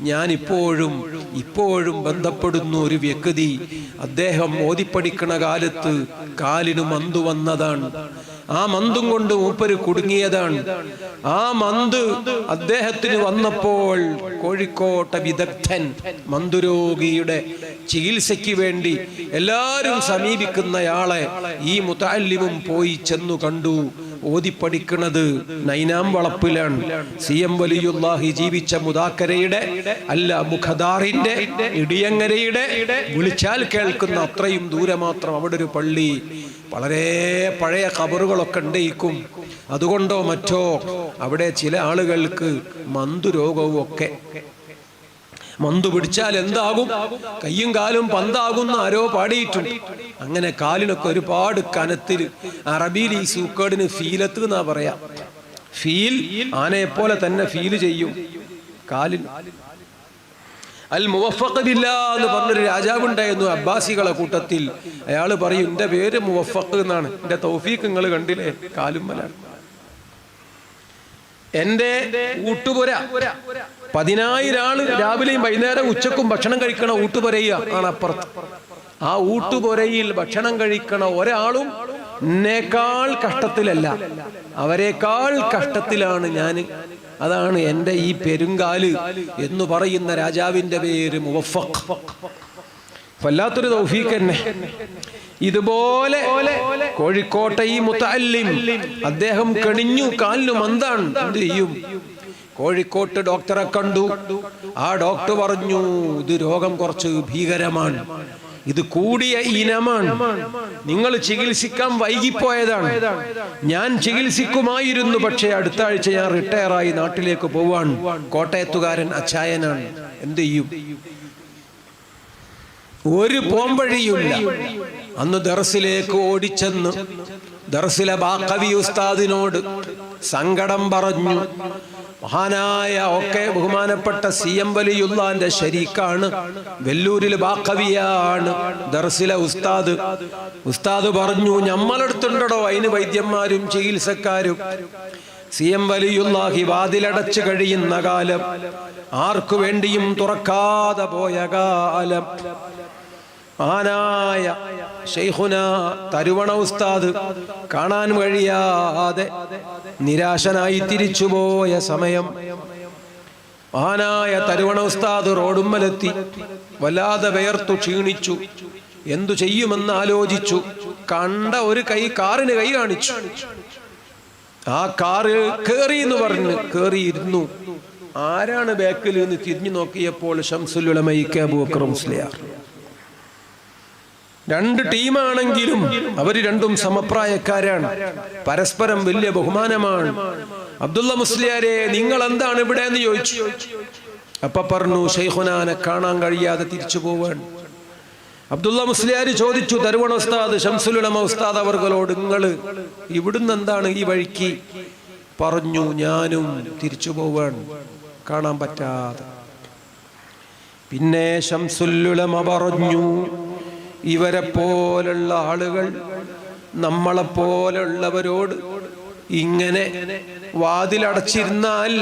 ഞാൻ ഇപ്പോഴും ഇപ്പോഴും ബന്ധപ്പെടുന്ന ഒരു വ്യക്തി അദ്ദേഹം ഓതിപ്പടിക്കണ കാലത്ത് കാലിന് മന്തു വന്നതാണ്. ആ മന്തും കൊണ്ട് മൂപ്പര് കുടുങ്ങിയതാണ്. ആ മന്ത് അദ്ദേഹത്തിന് വന്നപ്പോൾ കോഴിക്കോട്ട വിദഗ്ധൻ മന്തുരോഗിയുടെ ചികിത്സയ്ക്ക് വേണ്ടി എല്ലാവരും സമീപിക്കുന്നയാളെ ഈ മുത്താലിമും പോയി ചെന്നു കണ്ടു. ഓതിപ്പടിക്കണത് നൈനാം വളപ്പിലാണ്. സി എം വലിയുല്ലാഹി ജീവിച്ച മുതാക്കരയുടെ അല്ല മുഖദാറിന്റെ ഇടിയങ്ങരയുടെ വിളിച്ചാൽ കേൾക്കുന്ന അത്രയും ദൂരെ മാത്രം അവിടെ ഒരു പള്ളി. വളരെ പഴയ കബറുകളൊക്കെ ഉണ്ടേക്കും. അതുകൊണ്ടോ മറ്റോ അവിടെ ചില ആളുകൾക്ക് മന്തുരോഗവും ഒക്കെ മന്തു പിടിച്ചാൽ എന്താകും? കയ്യും കാലും പന്താകുന്ന ആരോ പാടിയിട്ടുണ്ട് അങ്ങനെ കാലിനൊക്കെ ഒരുപാട് കനത്തിൽ അറബിയിൽ ഈ സൂക്കേടിന് ഫീലത്ത് എന്നാ പറയാ. ഫീൽ ആനയെ പോലെ തന്നെ ഫീൽ ചെയ്യും. കാലിൽ. അൽ മുവഫഖില്ല എന്ന് പറഞ്ഞൊരു രാജാവ് ഉണ്ടായിരുന്നു അബ്ബാസികളെ കൂട്ടത്തിൽ. അയാൾ പറയും എന്റെ പേര് മുവഫഖ് എന്നാണ്. എന്റെ തൗഫീഖ് നിങ്ങൾ കണ്ടില്ലേ? കാലും എന്റെ ഊട്ടുപുര. പതിനായിരം ആൾ രാവിലെയും വൈകുന്നേരം ഉച്ചക്കും ഭക്ഷണം കഴിക്കണ ഊട്ടുപുരയ ആണ് അപ്പുറത്ത്. ആ ഊട്ടുപുരയിൽ ഭക്ഷണം കഴിക്കണ ഒരാളും എന്നേക്കാൾ കഷ്ടത്തിലല്ല. അവരെക്കാൾ കഷ്ടത്തിലാണ് ഞാൻ അതാണ് എന്റെ ഈ പെരുങ്കാൽ എന്ന് പറയുന്ന രാജാവിന്റെ പേര് മുവഫഖ് വല്ലാത്തൊരു തൗഫീഖ് തന്നെ. ഇതുപോലെ കോഴിക്കോട്ടെ ഈ മുത്തല്ലിം അദ്ദേഹം കണിഞ്ഞു കാലിന് മന്താണ് എന്ത് ചെയ്യും? കോഴിക്കോട്ട് ഡോക്ടറെ കണ്ടു. ആ ഡോക്ടർ പറഞ്ഞു ഇത് രോഗം കുറച്ച് ഭീകരമാണ്. ഇത് കൂടിയ ഇനമാണ്. നിങ്ങൾ ചികിത്സിക്കാൻ വൈകിപ്പോയതാണ്. ഞാൻ ചികിത്സിക്കുമായിരുന്നു പക്ഷേ അടുത്ത ആഴ്ച ഞാൻ റിട്ടയറായി നാട്ടിലേക്ക് പോവാൻ കോട്ടയത്തുകാരൻ അച്ചായനാണ്. എന്ത് ചെയ്യും? ഒരു പോംവഴിയില്ല അന്ന് ദർസിലേക്ക് ഓടിച്ചെന്ന്. ദർസിലെ ബാക്കവി ഉസ്താദിനോട് സങ്കടം പറഞ്ഞു. മഹാനായ ഒക്കെ ബഹുമാനപ്പെട്ട സി എം വലിയുള്ളാന്റെ ശരീക്കാണ്. വെല്ലൂരിൽ ബാക്കവിയാണ് ദർസിലെ ഉസ്താദ്. ഉസ്താദ് പറഞ്ഞു ഞമ്മളെടുത്തുണ്ടോ അതിന് വൈദ്യന്മാരും ചികിത്സക്കാരും. സി എം വലിയുള്ളാഹി വാതിലടച്ചു കഴിയുന്ന കാലം. ആർക്കു വേണ്ടിയും തുറക്കാതെ പോയ കാലം. ആനായ ഷെയ്ഖുന തരുവണ ഉസ്താദ്. കാണാൻ കഴിയാതെ നിരാശനായി തിരിച്ചുപോയ സമയം. മഹാനായ തരുവണ ഉസ്താദ് റോഡുമ്മലെത്തി. വല്ലാതെ വേർത്തു ക്ഷീണിച്ചു. എന്തു ചെയ്യുമെന്ന് ആലോചിച്ചു. കണ്ട ഒരു കൈ കാറിന് കൈ കാണിച്ചു. ആ കാറ് കേറി എന്ന് പറഞ്ഞ് കേറിയിരുന്നു. ആരാണ് ബാക്കിൽ നിന്ന് തിരിഞ്ഞു നോക്കിയപ്പോൾ ഷംസുലുലമൈക്ക് അബൂബക്കർ മുസ്ലിയാർ. രണ്ട് ടീമാണെങ്കിലും അവർ രണ്ടും സമപ്രായക്കാരാണ്. പരസ്പരം വലിയ ബഹുമാനമാണ്. അബ്ദുള്ള മുസ്ലിയാരെ നിങ്ങൾ എന്താണ് ഇവിടെ എന്ന് ചോദിച്ചു? അപ്പ പറഞ്ഞു ഷെയ്ഖുനാനെ കാണാൻ കഴിയാതെ തിരിച്ചു പോവാൻ. അബ്ദുള്ള മുസ്ലിയാർ ചോദിച്ചു തരുവണ ഉസ്താദ് ഷംസുലുലമ ഉസ്താദ് അവർകളോട് നിങ്ങൾ ഇവിടുന്ന് എന്താണ് ഈ വഴിക്ക്? പറഞ്ഞു ഞാനും തിരിച്ചു പോവാൻ. കാണാൻ പറ്റാതെ. പിന്നെ ഷംസുല്ലുലമ പറഞ്ഞു ഇവരെ പോലുള്ള ആളുകൾ നമ്മളെ പോലുള്ളവരോട് ഇങ്ങനെ വാതിലടച്ചിരുന്നാൽ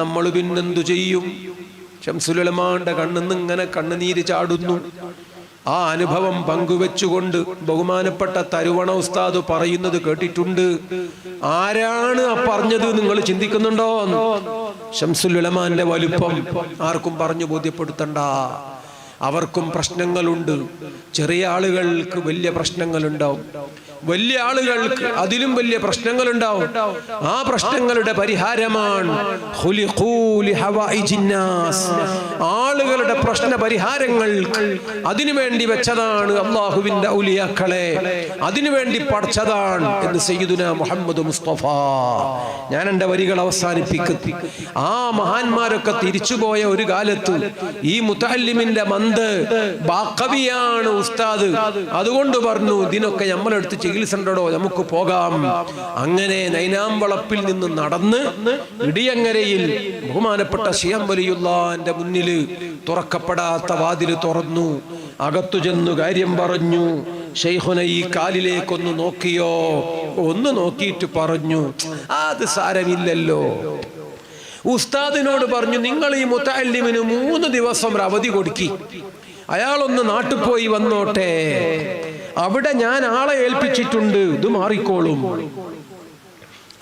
നമ്മൾ പിന്നെന്തു ചെയ്യും? ഷംസുലമാന്റെ കണ്ണിന്ന് ഇങ്ങനെ കണ്ണുനീര് ചാടുന്നു. ആ അനുഭവം പങ്കുവെച്ചുകൊണ്ട് ബഹുമാനപ്പെട്ട തരുവണ ഉസ്താദ് പറയുന്നത് കേട്ടിട്ടുണ്ട്. ആരാണ് ആ പറഞ്ഞത് നിങ്ങൾ ചിന്തിക്കുന്നുണ്ടോ ഷംസുലുലമാന്റെ വലുപ്പം ആർക്കും പറഞ്ഞു ബോധ്യപ്പെടുത്തണ്ട. അവർക്കും പ്രശ്നങ്ങളുണ്ട്. ചെറിയ ആളുകൾക്ക് വലിയ പ്രശ്നങ്ങളുണ്ടാവും. വലിയ ആളുകൾക്ക് അതിലും വലിയ പ്രശ്നങ്ങളുണ്ടാവും. ആ പ്രശ്നങ്ങളുടെ പരിഹാരമാണ്. ആളുകളുടെ പ്രശ്ന പരിഹാരങ്ങൾക്ക് അതിനുവേണ്ടി വെച്ചതാണ് അള്ളാഹുവിന്റെ ഔലിയാക്കളെ. അതിനുവേണ്ടി പഠിച്ചതാണ് എന്ന് സയ്യിദുന മുഹമ്മദ് മുസ്തഫ. ഞാൻ എന്റെ വരികൾ അവസാനിപ്പിക്കുന്നു ആ മഹാന്മാരൊക്കെ തിരിച്ചുപോയ ഒരു കാലത്ത് ഈ മുത്തല്ലിമിന്റെ മന്ത് ബാക്കവിയാണ് ഉസ്താദ്. അതുകൊണ്ട് പറഞ്ഞു ഇതിനൊക്കെ നമ്മളെടുത്ത് ചികിത്സ നമുക്ക് പോകാം. അങ്ങനെ നൈനാമ്പളപ്പിൽ നിന്ന് നടന്ന് ഇടിയങ്ങരയിൽ ബഹുമാനപ്പെട്ട ഷിയം വലിയുള്ളാന്റെ മുന്നിൽ തുറക്കപ്പെടാത്ത വാതിൽ തുറന്നു. അകത്തു ചെന്നു കാര്യം പറഞ്ഞു. ഷെയ്ഖുന ഈ കാലിലേക്കൊന്ന് നോക്കിയോ? ഒന്ന് നോക്കിയിട്ട് പറഞ്ഞു. അത് സാരമില്ലല്ലോ. ഉസ്താദിനോട് പറഞ്ഞു നിങ്ങൾ ഈ മുത്താലിമിന് മൂന്ന് ദിവസം അവധി കൊടുക്കി. അയാളൊന്ന് നാട്ടിൽ പോയി വന്നോട്ടെ. അവിടെ ഞാൻ ആളെ ഏൽപ്പിച്ചിട്ടുണ്ട്. ഇത് മാറിക്കോളും.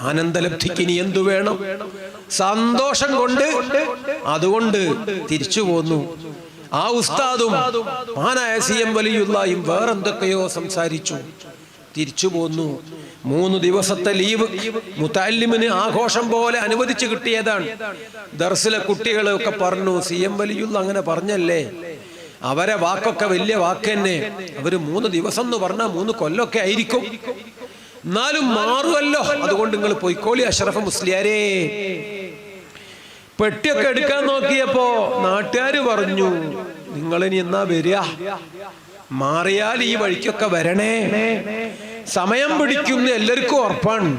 ആനന്ദലബ്ധിക്ക് ഇനി എന്തു വേണം? സന്തോഷം കൊണ്ട് അതുകൊണ്ട് തിരിച്ചു പോന്നു. ആ ഉസ്താദും മാനായ സി എം വലിയുള്ളയും വേറെന്തൊക്കെയോ സംസാരിച്ചു. തിരിച്ചു പോന്നു. മൂന്ന് ദിവസത്തെ ലീവ് മുത്താലിമിന് ആഘോഷം പോലെ അനുവദിച്ചു കിട്ടിയതാണ്. ദർസിലെ കുട്ടികളൊക്കെ പറഞ്ഞു സി എം വലിയുള്ള അങ്ങനെ പറഞ്ഞല്ലേ? അവരെ വാക്കൊക്കെ വലിയ വാക്ക് തന്നെ. അവർ മൂന്ന് ദിവസം എന്ന് പറഞ്ഞാൽ മൂന്ന് കൊല്ലൊക്കെ ആയിരിക്കും. എന്നാലും മാറുമല്ലോ അതുകൊണ്ട് നിങ്ങൾ പൊയ്ക്കോളി അഷറഫ് മുസ്ലിയാരേ. പെട്ടിയൊക്കെ എടുക്കാൻ നോക്കിയപ്പോ നാട്ടുകാര് പറഞ്ഞു നിങ്ങൾ ഇനി എന്നാ വരിക? മാറിയാൽ ഈ വഴിക്കൊക്കെ വരണേ. സമയം പിടിക്കും എല്ലാവർക്കും ഉറപ്പാണ്.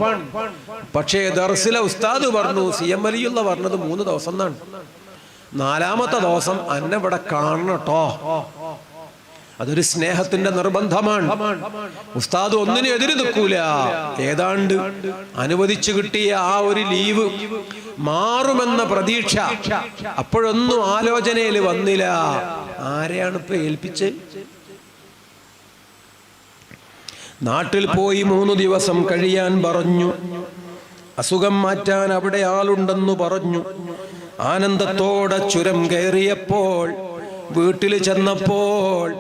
പക്ഷേ ദർസിലെ ഉസ്താദ് പറഞ്ഞു സി എം അലിയുള്ള പറഞ്ഞത് മൂന്ന് ദിവസം എന്നാണ്. നാലാമത്തെ ദിവസം അന്നെ ഇവിടെ കാണട്ടോ അതൊരു സ്നേഹത്തിന്റെ നിർബന്ധമാണ്. ഉസ്താദ് ഒന്നിനും എതിര് നിൽക്കൂല. ഏതാണ്ട് അനുവദിച്ചു കിട്ടിയ ആ ഒരു ലീവ് മാറുമെന്ന പ്രതീക്ഷ അപ്പോഴൊന്നും ആലോചനയിൽ വന്നില്ല. ആരെയാണ് ഇപ്പൊ ഏൽപ്പിച്ച്? നാട്ടിൽ പോയി മൂന്ന് ദിവസം കഴിയാൻ പറഞ്ഞു. അസുഖം മാറ്റാൻ അവിടെ ആളുണ്ടെന്നു പറഞ്ഞു. ആനന്ദത്തോടെ ചുരം കയറിയപ്പോൾ വീട്ടിൽ ചെന്നപ്പോൾ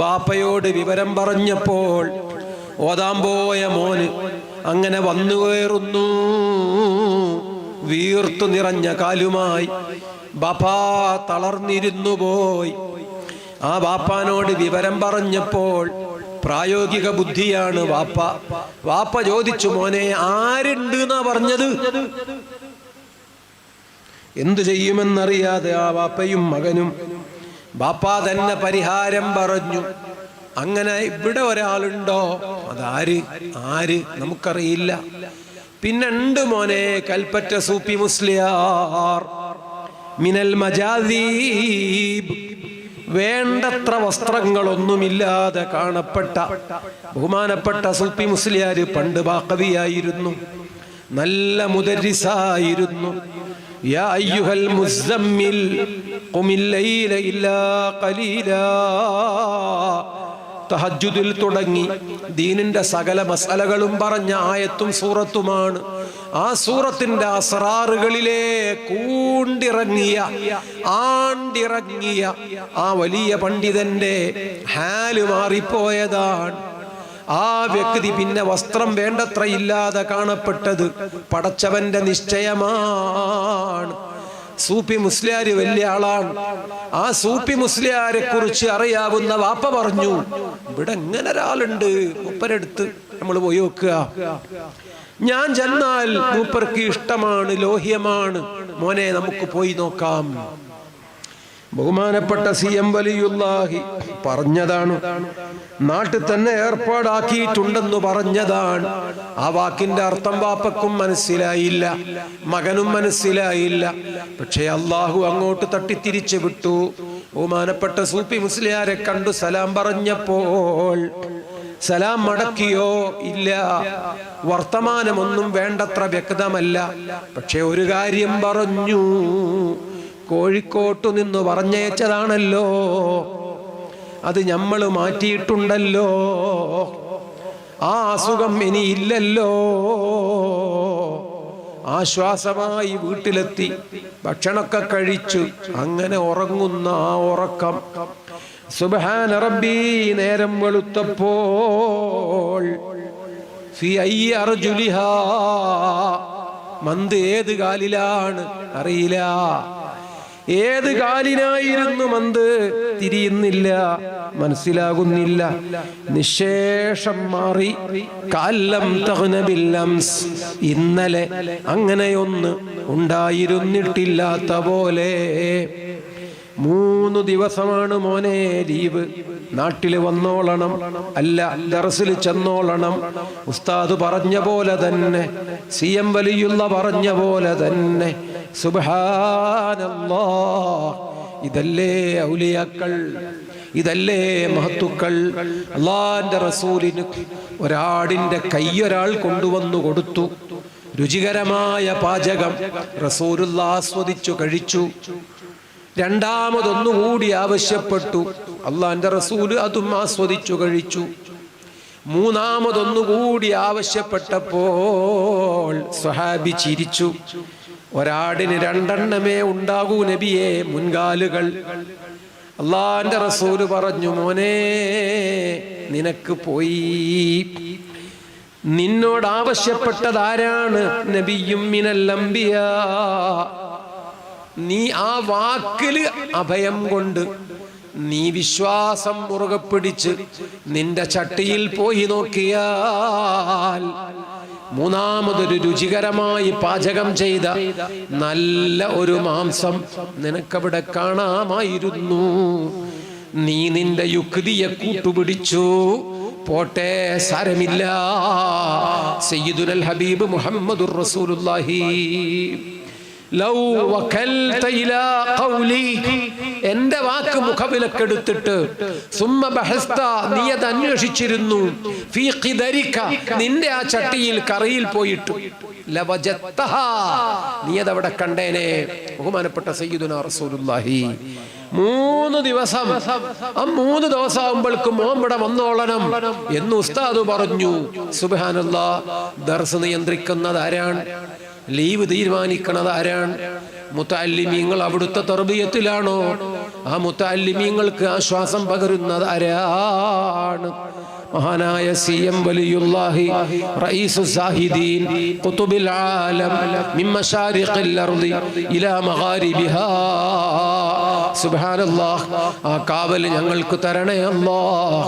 ബാപ്പയോട് വിവരം പറഞ്ഞപ്പോൾ ഓതാൻ പോയ മോന് അങ്ങനെ വന്നു കയറുന്നു. വീർത്തു നിറഞ്ഞ കാലുമായി ബാപ്പാ തളർന്നിരുന്നു പോയി. ആ ബാപ്പാനോട് വിവരം പറഞ്ഞപ്പോൾ പ്രായോഗിക ബുദ്ധിയാണ് വാപ്പ. വാപ്പ ചോദിച്ചു മോനെ ആരുണ്ട് എന്നാ പറഞ്ഞത്? എന്തു ചെയ്യുമെന്നറിയാതെ ആ വാപ്പയും മകനും ബാപ്പ തന്നെ പരിഹാരം പറഞ്ഞു. അങ്ങനെ ഇവിടെ ഒരാളുണ്ടോ? അതാര്? ആര്? നമുക്കറിയില്ല. പിന്നണ്ട് മോനെ കൽപ്പറ്റ സൂപ്പി മുസ്ലിയാർ. മിനൽ മജാദീബ്. വേണ്ടത്ര വസ്ത്രങ്ങളൊന്നുമില്ലാതെ കാണപ്പെട്ട ബഹുമാനപ്പെട്ട സുൽപ്പി മുസ്ലിയാർ പണ്ട് ബാക്കവിയായിരുന്നു. നല്ല മുദരിസായിരുന്നു. യാ أيها المزمل قم الليل إلا قليلا. തഹജുദിൽ തുടങ്ങി. ദീനിന്റെ സകല മസലകളും പറഞ്ഞ ആയത്തും സൂറത്തുമാണ്. ആ സൂറത്തിന്റെ അസറാറുകളിലെ കൂണ്ടിറങ്ങിയ ആണ്ടിറങ്ങിയ ആ വലിയ പണ്ഡിതന്റെ ഹാൽ മാറിപ്പോയതാണ്. ആ വ്യക്തി പിന്നെ വസ്ത്രം വേണ്ടത്ര ഇല്ലാതെ കാണപ്പെട്ടത് പടച്ചവന്റെ നിശ്ചയമാണ്. സൂപ്പി മുസ്ലിയാര് വലിയ ആളാണ്. ആ സൂപ്പി മുസ്ലിയാരെ കുറിച്ച് അറിയാവുന്ന വാപ്പ പറഞ്ഞു ഇവിടെ എങ്ങനെ ഒരാളുണ്ട് മൂപ്പരെടുത്ത് നമ്മൾ പോയി നോക്കുക. ഞാൻ ചെന്നാൽ മൂപ്പർക്ക് ഇഷ്ടമാണ് ലോഹ്യമാണ്. മോനെ നമുക്ക് പോയി നോക്കാം. ബഹുമാനപ്പെട്ട സി എം വലിയുല്ലാഹി പറഞ്ഞതാണ്. നാട്ടിൽ തന്നെ ഏർപ്പാടാക്കിയിട്ടുണ്ടെന്ന് പറഞ്ഞതാണ്. ആ വാക്കിന്റെ അർത്ഥം വാപ്പക്കും മനസ്സിലായില്ല മകനും മനസ്സിലായില്ല. പക്ഷേ അള്ളാഹു അങ്ങോട്ട് തട്ടിത്തിരിച്ചു വിട്ടു. ബഹുമാനപ്പെട്ട സൂപ്പി മുസ്ലിയാരെ കണ്ടു സലാം പറഞ്ഞപ്പോൾ സലാം മടക്കിയോ? ഇല്ല വർത്തമാനമൊന്നും വേണ്ടത്ര വ്യക്തമല്ല. പക്ഷെ ഒരു കാര്യം പറഞ്ഞു കോഴിക്കോട്ടു നിന്ന് പറഞ്ഞയച്ചതാണല്ലോ. അത് നമ്മൾ മാറ്റിയിട്ടുണ്ടല്ലോ. ആ അസുഖം ഇനി ഇല്ലല്ലോ ആശ്വാസമായി വീട്ടിലെത്തി. ഭക്ഷണമൊക്കെ കഴിച്ചു. അങ്ങനെ ഉറങ്ങുന്ന ആ ഉറക്കം. സുബഹാൻ റബ്ബി നേരം വെളുത്തപ്പോൾ. മന്ത് ഏത് കാലിലാണ്? അറിയില്ല. ഏത് കാലിനായിരുന്നു മന്ത്? തിരിയുന്നില്ല മനസ്സിലാകുന്നില്ല. നിശേഷം മാറി കാലം തഹ്നബില്ലംസ് ഇന്നലെ അങ്ങനെയൊന്ന് ഉണ്ടായിരുന്നിട്ടില്ലാത്ത പോലെ. മൂന്ന് ദിവസമാണ് മോനെ ലീവ്. നാട്ടിൽ വന്നോളണം. അല്ല ദർസിൽ ചെന്നോളണം. ഉസ്താദ് പറഞ്ഞ പോലെ തന്നെ സി എം വലിയുള്ള പറഞ്ഞ പോലെ തന്നെ ഇതല്ലേ ഔലിയാക്കൾ ഇതല്ലേ മഹത്തുക്കൾ. അള്ളാന്റെ റസൂലിന് ഒരാടിന്റെ കൈയൊരാൾ കൊണ്ടുവന്നു കൊടുത്തു. രുചികരമായ പാചകം റസൂലുള്ള ആസ്വദിച്ചു കഴിച്ചു. രണ്ടാമതൊന്നുകൂടി ആവശ്യപ്പെട്ടു. അള്ളാന്റെ റസൂൽ അതും ആസ്വദിച്ചു കഴിച്ചു. മൂന്നാമതൊന്നുകൂടി ആവശ്യപ്പെട്ടപ്പോൾ സ്വഹാബി ചിരിച്ചു. ഒരാടിന് രണ്ടെണ്ണമേ ഉണ്ടാകൂ നബിയെ മുൻകാലുകൾ. അള്ളാന്റെ റസൂൽ പറഞ്ഞു മോനെ നിനക്ക് പോയി. നിന്നോട് ആവശ്യപ്പെട്ടത് ആരാണ്? നബിയും മിനല്ലംബിയ നീ ആ വാക്കിൽ അഭയം കൊണ്ട് നീ വിശ്വാസം മുറുകെ പിടിച്ച് നിന്റെ ചട്ടിയിൽ പോയി നോക്കിയാൽ മൂന്നാമതൊരു രുചികരമായി പാചകം ചെയ്ത നല്ല ഒരു മാംസം നിനക്കവിടെ കാണാമായിരുന്നു. നീ നിന്റെ യുക്തിയെ കൂട്ടുപിടിച്ചു. പോട്ടെ സാരമില്ല. സയ്യിദുൽ ഹബീബ് മുഹമ്മദുർ റസൂലുള്ളാഹി. എന്റെ വാക്ക് മുഖവിലക്കെടുത്തിട്ട് സുമ്മ ബഹസ്ത നീ അത് അന്വേഷിച്ചിരുന്നു നിന്റെ ആ ചട്ടിയിൽ കറിയിൽ പോയിട്ട്. നീ അതവിടെ കണ്ടേനെ. ബഹുമാനപ്പെട്ട സയ്യിദുന റസൂലുള്ളാഹി. മൂന്ന് ദിവസം ആ മൂന്ന് ദിവസം ആകുമ്പോഴേക്കും മോൻ ഇവിടെ വന്നോളണം എന്ന് ഉസ്താദ് പറഞ്ഞു. സുബ്ഹാനല്ലാഹ് ദർസ് നിയന്ത്രിക്കുന്നത് ആരാണ്? ലീവ് തീരുമാനിക്കണത് ആരാണ്? മുത്തല്ലിമീങ്ങൾ അവിടുത്തെ തർബീയത്തിലാണോ? ആ മുത്തല്ലിമീങ്ങൾക്ക് ആശ്വാസം പകരുന്നത് ആരാണ്? മഹാനായ സി എം വലിയുല്ലാഹി റഈസു സാഹിദീൻ ഖുതുബിൽ ആലം മിൻ മശാരിഖിൽ അർദി ഇലാ മഗാരിബിഹാ. സുബ്ഹാനല്ലാഹ് ആ കാവൽ ഞങ്ങൾക്ക് തരണേ അല്ലാഹ്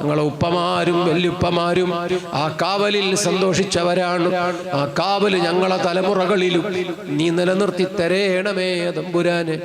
ഞങ്ങളെ ഉപ്പമാരും വല്യുപ്പമാരും ആ കാവലിൽ സന്തോഷിച്ചവരാണ്. ആ കാവൽ ഞങ്ങളെ തലമുറകളിലും നീ നിലനിർത്തി തരേണമേ തമ്പുരാനെ.